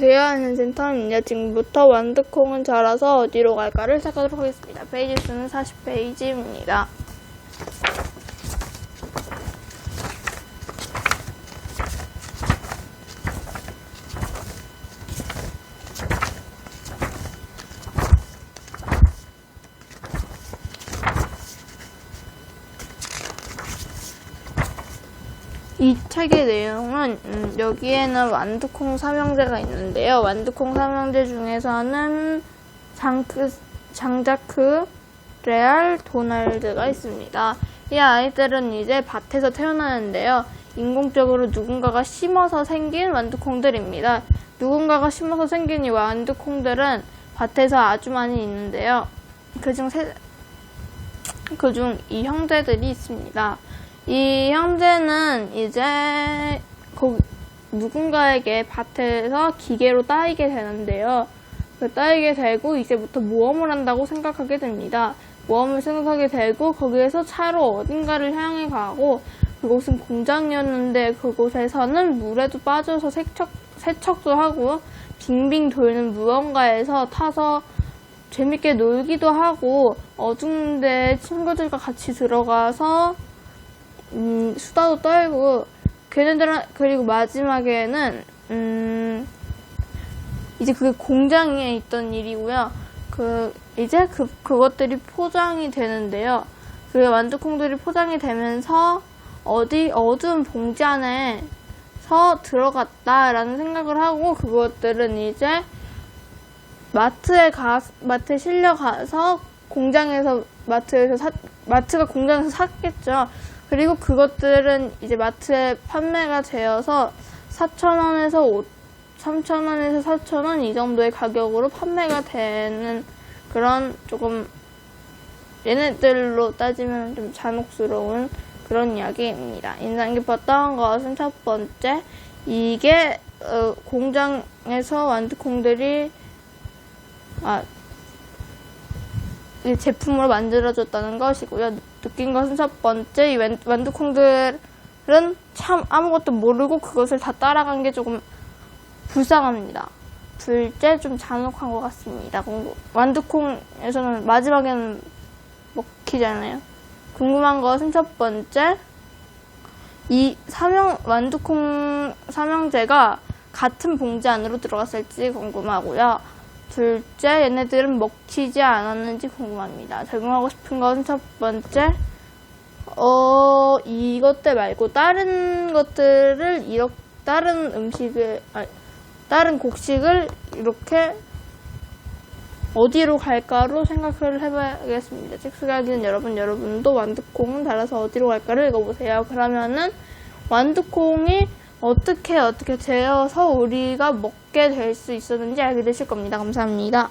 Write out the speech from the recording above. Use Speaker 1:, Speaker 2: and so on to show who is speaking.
Speaker 1: 안녕하세요. 한센터입니다. 지금부터 완두콩은 자라서 어디로 갈까를 하겠습니다. 페이지 수는 40페이지입니다. 이 책의 내용은 음, 여기에는 완두콩 삼형제가 있는데요. 완두콩 삼형제 중에서는 장크, 장자크, 레알, 도날드가 있습니다. 이 아이들은 이제 밭에서 태어나는데요. 인공적으로 누군가가 심어서 생긴 완두콩들입니다. 누군가가 심어서 생긴 이 완두콩들은 밭에서 아주 많이 있는데요. 그중 세, 그중 이 형제들이 있습니다. 이 형제는 이제 거 누군가에게 밭에서 기계로 따이게 되는데요. 그 따이게 되고 이제부터 모험을 한다고 생각하게 됩니다. 모험을 생각하게 되고 거기에서 차로 어딘가를 향해 가고 그곳은 공장이었는데 그곳에서는 물에도 빠져서 세척, 세척도 하고 빙빙 돌는 무언가에서 타서 재밌게 놀기도 하고 어두운데 친구들과 같이 들어가서 음, 수다도 떨고 걔네들은 그리고 마지막에는 음, 이제 그게 공장에 있던 일이고요. 그 이제 그 그것들이 포장이 되는데요. 그 완두콩들이 포장이 되면서 어디 어두운 봉지 안에 서 들어갔다라는 생각을 하고 그것들은 이제 마트에 가 마트에 실려 가서 공장에서 마트에서 사, 마트가 공장에서 샀겠죠. 그리고 그것들은 이제 마트에 판매가 되어서 4,000원에서 5, 3,000원에서 4,000원 이 정도의 가격으로 판매가 되는 그런 조금 얘네들로 따지면 좀 잔혹스러운 그런 이야기입니다. 인상 깊었던 것은 첫 번째, 이게 어, 공장에서 완두콩들이 아, 이 제품으로 만들어졌다는 것이고요. 느낀 것은 첫 번째, 이 완- 완두콩들은 참 아무것도 모르고 그것을 다 따라간 게 조금 불쌍합니다. 둘째, 좀 잔혹한 것 같습니다. 완두콩에서는 마지막에는 먹히잖아요. 궁금한 것은 첫 번째, 이 삼형, 완두콩 삼형제가 같은 봉지 안으로 들어갔을지 궁금하고요. 둘째, 얘네들은 먹히지 않았는지 궁금합니다. 적용하고 싶은 것은 첫 번째, 어, 이것들 말고 다른 것들을 이렇게, 다른 음식을, 아니, 다른 곡식을 이렇게 어디로 갈까로 생각을 해봐야겠습니다. 책 소개하기는 여러분, 여러분도 완두콩 달아서 어디로 갈까를 읽어보세요. 그러면은 완두콩이 어떻게 어떻게 되어서 우리가 먹게 될 수 있었는지 알게 되실 겁니다. 감사합니다.